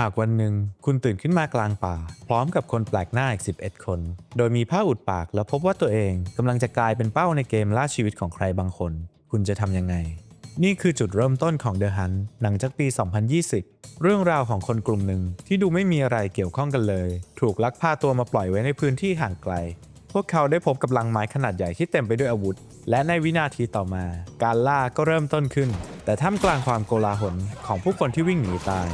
หากวันหนึ่งคุณตื่นขึ้นมากลางป่า พร้อมกับคนแปลกหน้าอีก 11 คน โดยมีผ้าอุดปากแล้วพบว่าตัวเองกำลังจะกลายเป็นเป้าในเกมล่าชีวิตของใครบางคน คุณจะทำยังไง นี่คือจุดเริ่มต้นของ The Hunt หนังจากปี 2020 เรื่องราวของคนกลุ่มหนึ่งที่ดูไม่มีอะไรเกี่ยวข้องกันเลย ถูกลักพาตัวมาปล่อยไว้ในพื้นที่ห่างไกล พวกเขาได้พบกับลังไม้ขนาดใหญ่ที่เต็มไปด้วยอาวุธ และในวินาทีต่อมา การล่าก็เริ่มต้นขึ้น แต่ท่ามกลางความโกลาหลของผู้คนที่วิ่งหนีตาย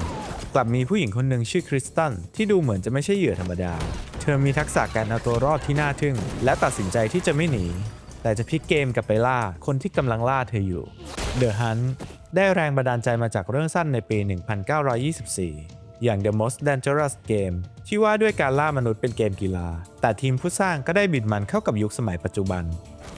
กลับมีผู้หญิงคนหนึ่งชื่อคริสตันที่ดูเหมือนจะไม่ใช่เหยื่อธรรมดา เธอมีทักษะการเอาตัวรอดที่น่าทึ่ง และตัดสินใจที่จะไม่หนี แต่จะพลิกเกมกลับไปล่าคนที่กำลังล่าเธออยู่ The Hunt ได้แรงบันดาลใจมาจากเรื่องสั้นในปี 1924 อย่าง The Most Dangerous Game ที่ว่าด้วยการล่ามนุษย์เป็นเกมกีฬา แต่ทีมผู้สร้างก็ได้บิดมันเข้ากับยุคสมัยปัจจุบัน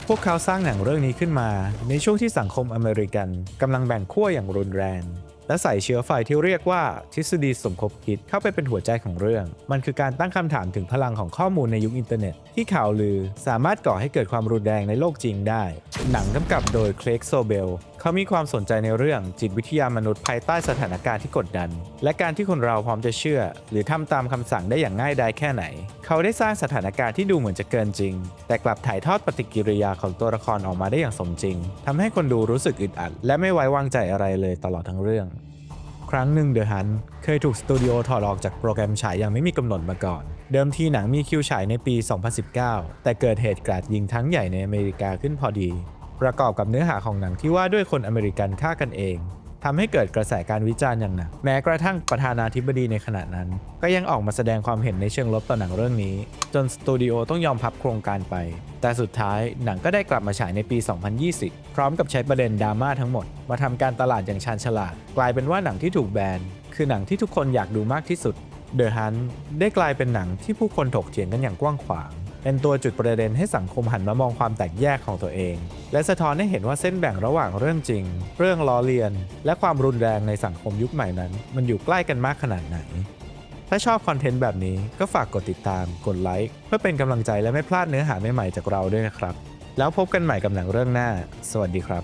พวกเขาสร้างหนังเรื่องนี้ขึ้นมา ในช่วงที่สังคมอเมริกันกำลังแบ่งขั้วอย่างรุนแรง และใส่เชื้อไฟที่เรียกว่าทฤษฎีสมคบคิดเข้าไปเป็นหัวใจของเรื่อง มันคือการตั้งคำถามถึงพลังของข้อมูลในยุคอินเทอร์เน็ต ที่ข่าวลือสามารถก่อให้เกิดความรุนแรงในโลกจริงได้ หนังกำกับโดยเคลกโซเบล เขามีความสนใจในเรื่องจิตวิทยามนุษย์ภายใต้สถานการณ์ที่กดดัน และการที่คนเราพร้อมจะเชื่อ หรือทำตามคำสั่งได้อย่างง่ายดายแค่ไหนเขาได้สร้างสถานการณ์ที่ดูเหมือนจะเกินจริง แต่กลับถ่ายทอดปฏิกิริยาของตัวละครออกมาได้อย่างสมจริงทำให้คนดูรู้สึกอึดอัด และไม่ไว้วางใจอะไรเลยตลอดทั้งเรื่อง ครั้งหนึ่งเดอะฮันเคยถูกสตูดิโอถอดออกจากโปรแกรมฉายอย่างไม่มีกำหนดมาก่อน เดิมทีหนังมีคิวฉายในปี 2019 แต่เกิดเหตุการาดยิงทั้งใหญ่ในอเมริกาขึ้นพอดี ประกอบกับเนื้อหาของหนังที่ว่าด้วยคนอเมริกันฆ่ากันเอง ทำให้เกิดกระแสการวิจารณ์อย่างหนักแม้กระทั่งประธานาธิบดีในขณะนั้น ก็ยังออกมาแสดงความเห็นในเชิงลบต่อหนังเรื่องนี้ จนสตูดิโอต้องยอมพับโครงการไป แต่สุดท้ายหนังก็ได้กลับมาฉายในปี 2020 พร้อมกับใช้ประเด็นดราม่าทั้งหมด มาทำการตลาดอย่างชาญฉลาด กลายเป็นว่าหนังที่ถูกแบนคือหนังที่ทุกคนอยากดูมากที่สุด The Hunt ได้กลายเป็นหนังที่ผู้คนถกเถียงกันอย่างกว้างขวาง เป็นตัวจุดประเด็นให้สังคมหันมามองความแตกแยกของตัวเอง และสะท้อนให้เห็นว่าเส้นแบ่งระหว่างเรื่องจริง เรื่องล้อเลียน และความรุนแรงในสังคมยุคใหม่นั้น มันอยู่ใกล้กันมากขนาดไหน ถ้าชอบคอนเทนต์แบบนี้ก็ฝากกดติดตาม กดไลค์เพื่อเป็นกำลังใจและไม่พลาดเนื้อหาใหม่ๆจากเราด้วยนะครับ แล้วพบกันใหม่กับหนังเรื่องหน้า สวัสดีครับ